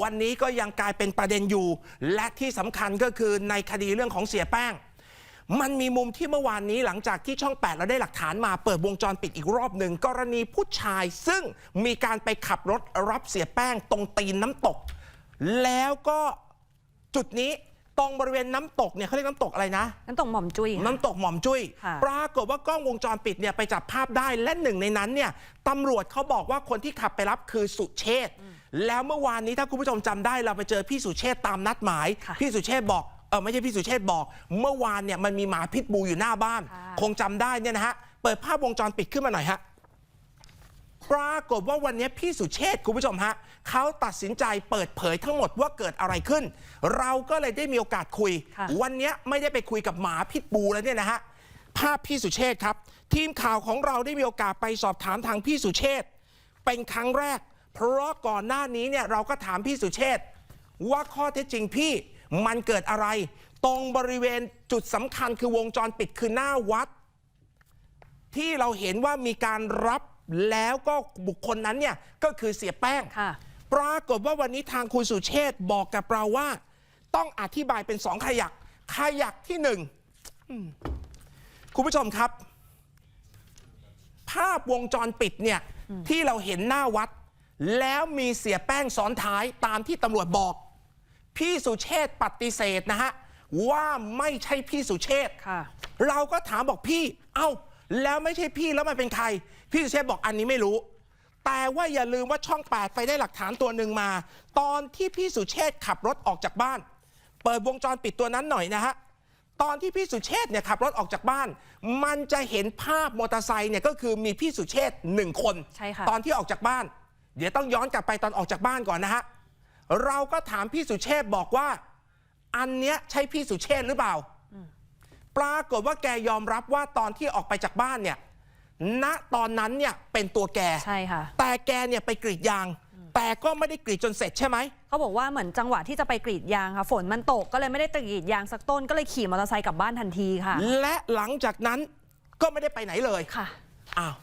วันนี้ก็ยังกลายเป็นประเด็นอยู่ และที่สำคัญก็คือในคดีเรื่องของเสียแป้ง มันมีมุมที่เมื่อวานนี้หลังจากที่ช่อง 8 เราได้หลักฐานมาเปิดวงจรปิดอีกรอบหนึ่งกรณีผู้ชายซึ่งมีการไปขับรถรับเสียแป้งตรงตีนน้ำตก แล้วก็จุดนี้ตรงบริเวณน้ำตกเนี่ยเขาเรียกน้ำตกอะไรนะ น้ำตกหม่อมจุ้ยค่ะน้ำตกหม่อมจุ้ยค่ะปรากฏว่ากล้องวงจรปิดเนี่ยไปจับภาพได้และหนึ่งในนั้นเนี่ยตำรวจเขาบอกว่าคนที่ขับไปรับคือสุเชษฐ์ แล้วเมื่อวานนี้ถ้าคุณผู้ชมจำได้เราไปเจอพี่สุเชษฐ์ตามนัดหมายค่ะพี่สุเชษฐ์บอกเออไม่ใช่พี่สุเชษฐ์บอก เมื่อวานเนี่ยมันมีหมาพิษบูอยู่หน้าบ้านค่ะคงจำได้เนี่ยนะฮะเปิดภาพวงจรปิดขึ้นมาหน่อยฮะปรากฏว่าวันนี้พี่สุเชษฐ์คุณผู้ชมฮะเขาตัดสินใจเปิดเผยทั้งหมดว่าเกิดอะไรขึ้น เราก็เลยได้มีโอกาสคุยค่ะวันนี้ไม่ได้ไปคุยกับหมาพิษบูแล้วเนี่ยนะฮะภาพพี่สุเชษฐ์ครับ ทีมข่าวของเราได้มีโอกาสไปสอบถามทางพี่สุเชษฐ์เป็นครั้งแรก เพราะก่อนหน้านี้เนี่ยเราก็ถามพี่สุเชษฐ์ว่าข้อเท็จจริงพี่มันเกิดอะไร ตรงบริเวณจุดสำคัญคือวงจรปิดคือหน้าวัด ที่เราเห็นว่ามีการรับแล้วก็บุคคลนั้นเนี่ยก็คือเสียแป้งค่ะปรากฏว่าวันนี้ทางคุณสุเชษฐ์บอกกับเราว่า ต้องอธิบายเป็นสองขยัก ขยักที่หนึ่งอืมคุณผู้ชมครับ ภาพวงจรปิดเนี่ยที่เราเห็นหน้าวัด แล้วมีเสียแป้งซ้อนท้ายตามที่ตำรวจบอก พี่สุเชษฐ์ปฏิเสธนะฮะ ว่าไม่ใช่พี่สุเชษฐ์ค่ะเราก็ถามบอกพี่ เอ้า แล้วไม่ใช่พี่แล้วมันเป็นใคร พี่สุเชษฐ์บอกอันนี้ไม่รู้ แต่ว่าอย่าลืมว่าช่อง 8 ไปได้หลักฐานตัวหนึ่งมา ตอนที่พี่สุเชษฐ์ขับรถออกจากบ้าน เปิดวงจรปิดตัวนั้นหน่อยนะฮะตอนที่พี่สุเชษฐ์เนี่ยขับรถออกจากบ้าน มันจะเห็นภาพมอเตอร์ไซค์เนี่ยก็คือมีพี่สุเชษฐ์หนึ่งคนใช่ค่ะตอนที่ออกจากบ้าน เดี๋ยวต้องย้อนกลับไปตอนออกจากบ้านก่อนนะฮะ เราก็ถามพี่สุเชษฐ์บอกว่า อันเนี้ยใช่พี่สุเชษฐ์หรือเปล่า ปรากฏว่าแกยอมรับว่าตอนที่ออกไปจากบ้านเนี่ย ณ ตอนนั้นเนี่ยเป็นตัวแก ใช่ค่ะ แต่แกเนี่ยไปกรีดยาง แต่ก็ไม่ได้กรีดจนเสร็จใช่ไหม เขาบอกว่าเหมือนจังหวะที่จะไปกรีดยางค่ะ ฝนมันตกก็เลยไม่ได้กรีดยางสักต้นก็เลยขี่มอเตอร์ไซค์กลับบ้านทันทีค่ะ และหลังจากนั้นก็ไม่ได้ไปไหนเลยค่ะ อ้าว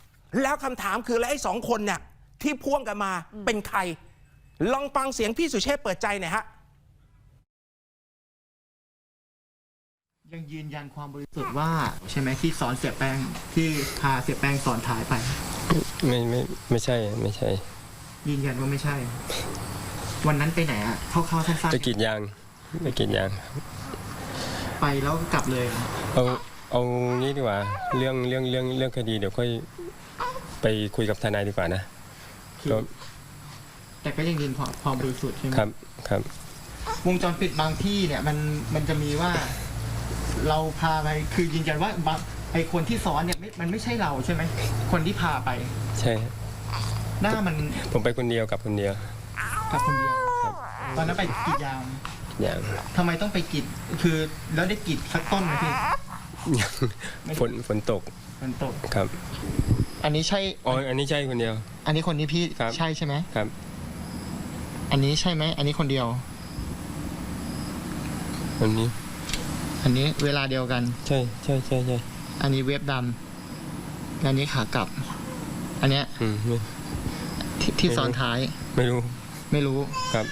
แล้วคำถามคือแล้วไอ้สองคนเนี่ย ที่พ่วงกันมาเป็นใคร ลองฟังเสียงพี่สุเชษฐ์เปิดใจหน่อยฮะยังยืนยันความบริสุทธิ์ว่า ใช่ไหมที่สอนเสียแป้งที่พาเสียแป้งสอนถ่ายไป ไม่ไม่ไม่ใช่ไม่ใช่ ยืนยันว่าไม่ใช่ วันนั้นไปไหนอะคร่าวๆสั้นไปกรีดยางไปกรีดยางๆไปแล้วกลับเลยเอาเอางี้ดีกว่า เรื่องเรื่องเรื่องเรื่องคดีเดี๋ยวค่อยไปคุยกับทนายดีกว่านะ ก็แต่ก็ยังยืนความความบริสุทธิ์ใช่ไหมครับครับ วงจรปิดบางที่เนี่ยมันมันจะมีว่า เราพาไปคือยืนยันว่าบางไอคนที่สอนเนี่ยไม่มันไม่ใช่เราใช่ไหมคนที่พาไป ใช่หน้ามันผมไปคนเดียวกับคนเดียวกับคนเดียวครับตอนนั้นไปกรีดยางยางทำไมต้องไปกรีดคือแล้วได้กรีดสักต้นไหมพี่ฝนฝนตกมันตก ครับ อันนี้ใช่ อ๋ออันนี้ใช่คนเดียว อันนี้คนที่พี่ครับ ใช่ใช่ไหมครับ อันนี้ใช่ไหม อันนี้คนเดียว อันนี้อันนี้เวลาเดียวกัน ใช่ใช่ใช่ใช่อันนี้เว็บดำและอันนี้ขากลับ อันเนี้ยอืมไม่ที่ที่ไม่รู้ซ้อนท้ายไม่รู้ ไม่รู้ ครับ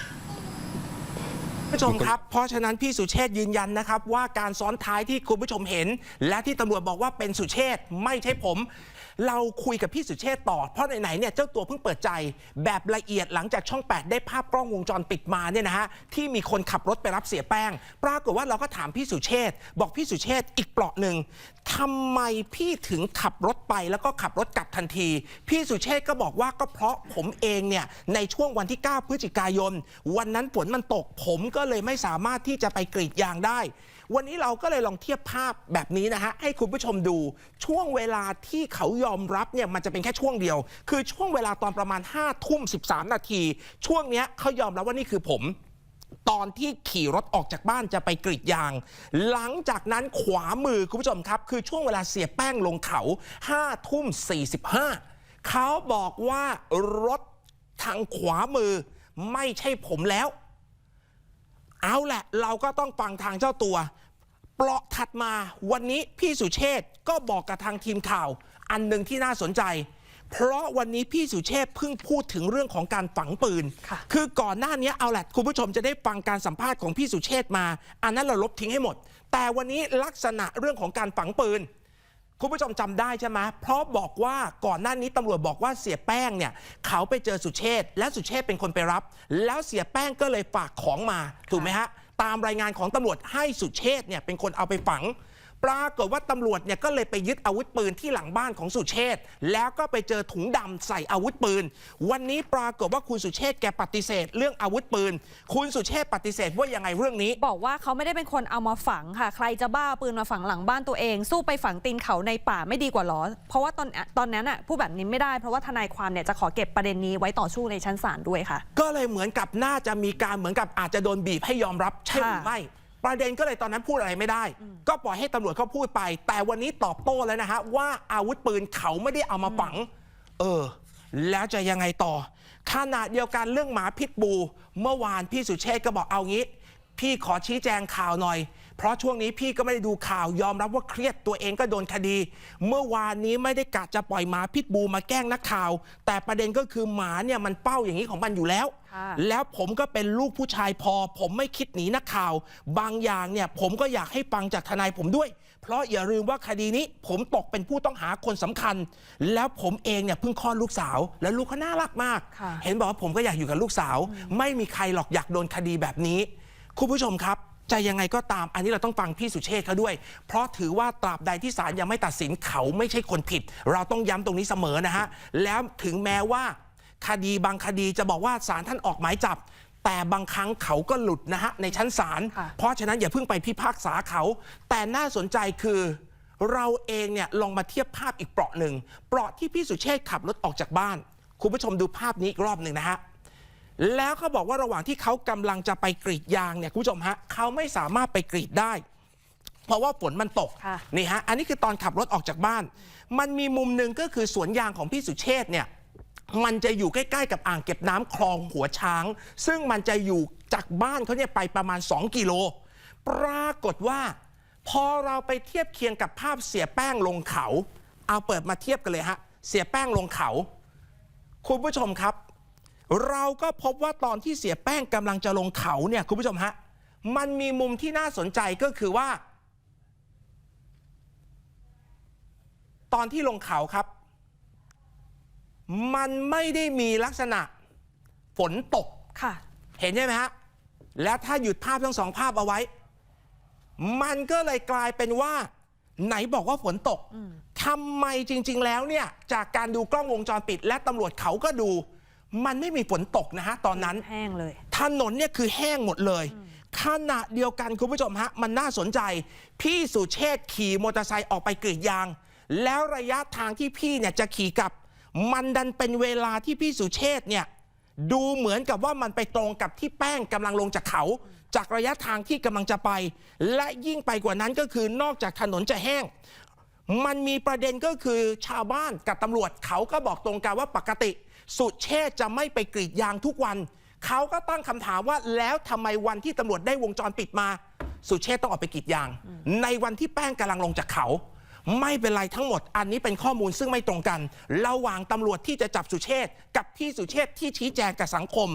ผู้ชมครับ เพราะฉะนั้นพี่สุเชษยืนยันนะครับ ว่าการซ้อนท้ายที่คุณผู้ชมเห็น และที่ตำรวจบอกว่าเป็นสุเชษไม่ใช่ผม เราคุยกับพี่สุเชษต่อ เพราะไหนๆเนี่ยเจ้าตัวเพิ่งเปิดใจ แบบละเอียดหลังจากช่อง 8 ได้ภาพกล้องวงจรปิดมาเนี่ยนะฮะที่มีคนขับรถไปรับเสียแป้ง ปรากฏว่าเราก็ถามพี่สุเชษบอกพี่สุเชษอีกเปราะหนึ่งทำไมพี่ถึงขับรถไปแล้วก็ขับรถกลับทันที พี่สุเชษก็บอกว่าก็เพราะผมเองเนี่ยในช่วงวันที่ 9 พฤศจิกายน วันนั้นฝนมันตกผมก็ก็เลยไม่สามารถที่จะไปกรีดยางได้ วันนี้เราก็เลยลองเทียบภาพแบบนี้นะฮะให้คุณผู้ชมดูช่วงเวลาที่เขายอมรับเนี่ยมันจะเป็นแค่ช่วงเดียว คือช่วงเวลาตอนประมาณ5้าทุ่มสินาที ช่วงเนี้ยเขายอมรับว่านี่คือผมตอนที่ขี่รถออกจากบ้านจะไปกรีดยาง หลังจากนั้นขวามือคุณผู้ชมครับ คือช่วงเวลาเสียแป้งลงเขา5ทุ่ม 45 เขาบอกว่ารถทางขวามือไม่ใช่ผมแล้ว เอาแหละเราก็ต้องฟังทางเจ้าตัวเปราะถัดมาวันนี้พี่สุเชษฐ์ก็บอกกับทางทีมข่าว อันหนึ่งที่น่าสนใจ เพราะวันนี้พี่สุเชษฐ์เพิ่งพูดถึงเรื่องของการฝังปืนค่ะคือก่อนหน้านี้เอาแหละคุณผู้ชมจะได้ฟังการสัมภาษณ์ของพี่สุเชษฐ์มา อันนั้นเราลบทิ้งให้หมด แต่วันนี้ลักษณะเรื่องของการฝังปืน คุณผู้ชมจำได้ใช่ไหมเพราะบอกว่าก่อนหน้านี้ตำรวจบอกว่าเสียแป้งเนี่ยเขาไปเจอสุเชษและสุเชษเป็นคนไปรับ แล้วเสียแป้งก็เลยฝากของมาถูกไหมฮะตามรายงานของตำรวจให้สุเชษเนี่ยเป็นคนเอาไปฝัง ปรากฏว่าตำรวจเนี่ยก็เลยไปยึดอาวุธปืนที่หลังบ้านของสุเชษฐ์แล้วก็ไปเจอถุงดำใส่อาวุธปืน วันนี้ปรากฏว่าคุณสุเชษฐ์แกปฏิเสธ เรื่องอาวุธปืน คุณสุเชษฐ์ปฏิเสธว่ายังไงเรื่องนี้ บอกว่าเขาไม่ได้เป็นคนเอามาฝังค่ะ ใครจะบ้าเอาปืนมาฝังหลังบ้านตัวเอง สู้ไปฝังตีนเขาในป่าไม่ดีกว่าหรอ เพราะว่าตอนตอนนั้นอะพูดแบบนี้ไม่ได้เพราะว่าทนายความเนี่ยจะขอเก็บประเด็นนี้ไว้ต่อสู้ในชั้นศาลด้วยค่ะ ก็เลยเหมือนกับน่าจะมีการเหมือนกับอาจจะโดนบีบให้ยอมรับใช่หรือค่ะไม่ ประเด็นก็เลยตอนนั้นพูดอะไรไม่ได้ ก็ปล่อยให้ตำรวจเขาพูดไป แต่วันนี้ตอบโต้แล้วนะฮะว่าอาวุธปืนเขาไม่ได้เอามาฝัง เออ แล้วจะยังไงต่อขณะเดียวกันเรื่องหมาพิษบู เมื่อวานพี่สุเชษฐ์ก็บอกเอางี้ พี่ขอชี้แจงข่าวหน่อย เพราะช่วงนี้พี่ก็ไม่ได้ดูข่าวยอมรับว่าเครียดตัวเองก็โดนคดี เมื่อวานนี้ไม่ได้กะจะปล่อยหมาพิษบูมาแกล้งนักข่าว แต่ประเด็นก็คือหมาเนี่ยมันเป้าอย่างนี้ของมันอยู่แล้วค่ะแล้วผมก็เป็นลูกผู้ชายพอ ผมไม่คิดหนีนักข่าว บางอย่างเนี่ยผมก็อยากให้ฟังจากทนายผมด้วย เพราะอย่าลืมว่าคดีนี้ ผมตกเป็นผู้ต้องหาคนสำคัญ แล้วผมเองเนี่ยเพิ่งคลอดลูกสาว แล้วลูกเขาน่ารักมากค่ะเห็นบอกว่าผมก็อยากอยู่กับลูกสาว ไม่มีใครหรอกอยากโดนคดีแบบนี้ คุณผู้ชมครับ จะยังไงก็ตามอันนี้เราต้องฟังพี่สุเชษฐ์เขาด้วย เพราะถือว่าตราบใดที่ศาลยังไม่ตัดสินเขาไม่ใช่คนผิด เราต้องย้ำตรงนี้เสมอนะฮะ แล้วถึงแม้ว่าคดีบางคดีจะบอกว่าศาลท่านออกหมายจับ แต่บางครั้งเขาก็หลุดนะฮะในชั้นศาลค่ะ เพราะฉะนั้นอย่าเพิ่งไปพิพากษาเขา แต่น่าสนใจคือ เราเองเนี่ยลองมาเทียบภาพอีกเปราะหนึ่งเปราะที่พี่สุเชษฐ์ขับรถออกจากบ้าน คุณผู้ชมดูภาพนี้อีกรอบหนึ่งนะฮะ แล้วเขาบอกว่าระหว่างที่เขากำลังจะไปกรีดยางเนี่ยคุณผู้ชมฮะเขาไม่สามารถไปกรีดได้ เพราะว่าฝนมันตกค่ะนี่ฮะอันนี้คือตอนขับรถออกจากบ้าน มันมีมุมหนึ่งก็คือสวนยางของพี่สุเชษฐ์เนี่ยมันจะอยู่ใกล้ๆกับอ่างเก็บน้ำคลองหัวช้าง ซึ่งมันจะอยู่จากบ้านเขาเนี่ยไปประมาณ 2 กิโล ปรากฏว่า พอเราไปเทียบเคียงกับภาพเสียแป้งลงเขา เอาเปิดมาเทียบกันเลยฮะ เสียแป้งลงเขา คุณผู้ชมครับ เราก็พบว่าตอนที่เสียแป้งกำลังจะลงเขาเนี่ยคุณผู้ชมฮะมันมีมุมที่น่าสนใจก็คือว่า ตอนที่ลงเขาครับ มันไม่ได้มีลักษณะฝนตกค่ะ เห็นใช่ไหมฮะแล้วถ้าหยุดภาพทั้งสองภาพเอาไว้ มันก็เลยกลายเป็นว่า ไหนบอกว่าฝนตกทำไมจริง ๆ แล้วเนี่ย จากการดูกล้องวงจรปิด และตำรวจเขาก็ดู มันไม่มีฝนตกนะฮะตอนนั้น แห้งเลย ถนนเนี่ยคือแห้งหมดเลย ขณะเดียวกันคุณผู้ชมฮะ มันน่าสนใจ พี่สุเชษฐ์ขี่มอเตอร์ไซค์ออกไปกรีดยาง แล้วระยะทางที่พี่เนี่ยจะขี่กลับ มันดันเป็นเวลาที่พี่สุเชษฐ์เนี่ยดูเหมือนกับว่ามันไปตรงกับที่แป้งกำลังลงจากเขา จากระยะทางที่กำลังจะไป และยิ่งไปกว่านั้นก็คือนอกจากถนนจะแห้ง มันมีประเด็นก็คือชาวบ้านกับตำรวจเขาก็บอกตรงกันว่าปกติ สุเชษจะไม่ไปกรีดยางทุกวัน เขาก็ตั้งคำถามว่าแล้วทำไมวันที่ตำรวจได้วงจรปิดมา สุเชษต้องออกไปกรีดยาง ในวันที่แป้งกำลังลงจากเขา ไม่เป็นไรทั้งหมด อันนี้เป็นข้อมูลซึ่งไม่ตรงกัน ระหว่างตำรวจที่จะจับสุเชษกับพี่สุเชษที่ชี้แจงกับสังคม